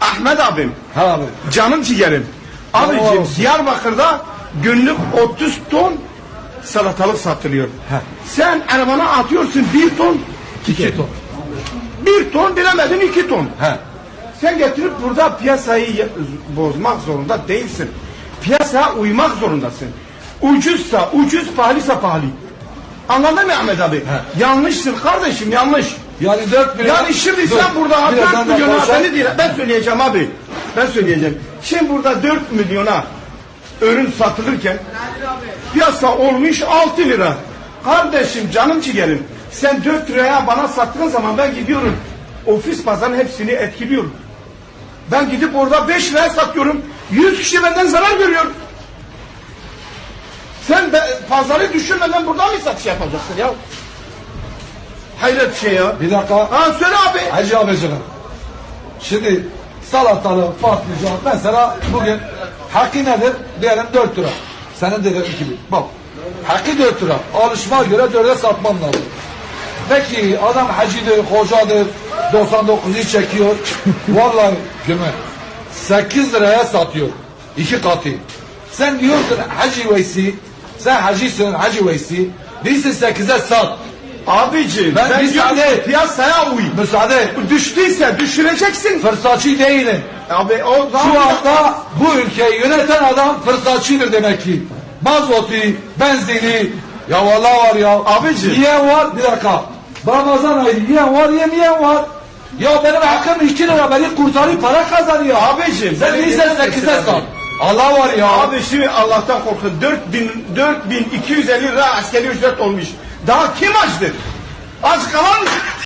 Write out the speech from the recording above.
Ahmet abim, Ha abi. canım ciğerim. Abicim olsun. Diyarbakır'da günlük 30 ton salatalık satılıyor. He. Sen arabana atıyorsun bir ton, İki ton. bir ton bilemedin iki ton. He. Sen getirip burada piyasayı bozmak zorunda değilsin. Piyasaya uymak zorundasın. Ucuzsa ucuz, pahalıysa pahalı. Anladın mı Ahmet abi? He. Yanlışsın kardeşim yanlış. Yani 4 milyon. Yani şimdi Dur, sen burada birazdan 4 da milyona beni değil ben söyleyeceğim abi. Ben söyleyeceğim. Şimdi burada 4 milyona ürün satılırken piyasa olmuş 6 lira. Kardeşim canım ciğerim sen 4 liraya bana sattığın zaman ben gidiyorum ofis pazarın hepsini etkiliyorum. Ben gidip orada 5 liraya satıyorum. 100 kişi benden zarar görüyor. Sen de pazarı düşünmeden burada mı satış yapacaksın ya? Hayret bir şey ya. Bir dakika. Ha söyle abi. Hacı abicim. Şimdi salatalı, patlıcan mesela bugün hakkı nedir? Diyelim 4 lira. Senin dediğin 2000. Bak. Hakkı 4 lira. Alışma göre 4'e satmam lazım. Peki adam hacıdır, hocadır, 99'u çekiyor. Vallahi gülme. 8 liraya satıyor. iki katı. Sen diyorsun Hacı Veysi, sen hacısın Hacı Veysi, diyorsun 8'e sat. Abici Ben ben, ki piyasaya uy. Müsaade. Düştüyse düşüreceksin. Fırsatçı değilim. Abi o Şu anda bu ülkeyi yöneten adam fırsatçıdır demek ki. Mazotu, benzini, ya vallahi var ya. Abici. Yiyen var, bir dakika. Ramazan ayı yiyen var, yemeyen var. Ya benim hakkım 2 lira beni kurtarıyor, para kazanıyor. Abicim Sen değilsen dinler misin 8'e abi? sat. Allah var ya. Abi şimdi Allah'tan korkun 4000 4250 lira askeri ücret olmuş. Daha kim? Aç kalan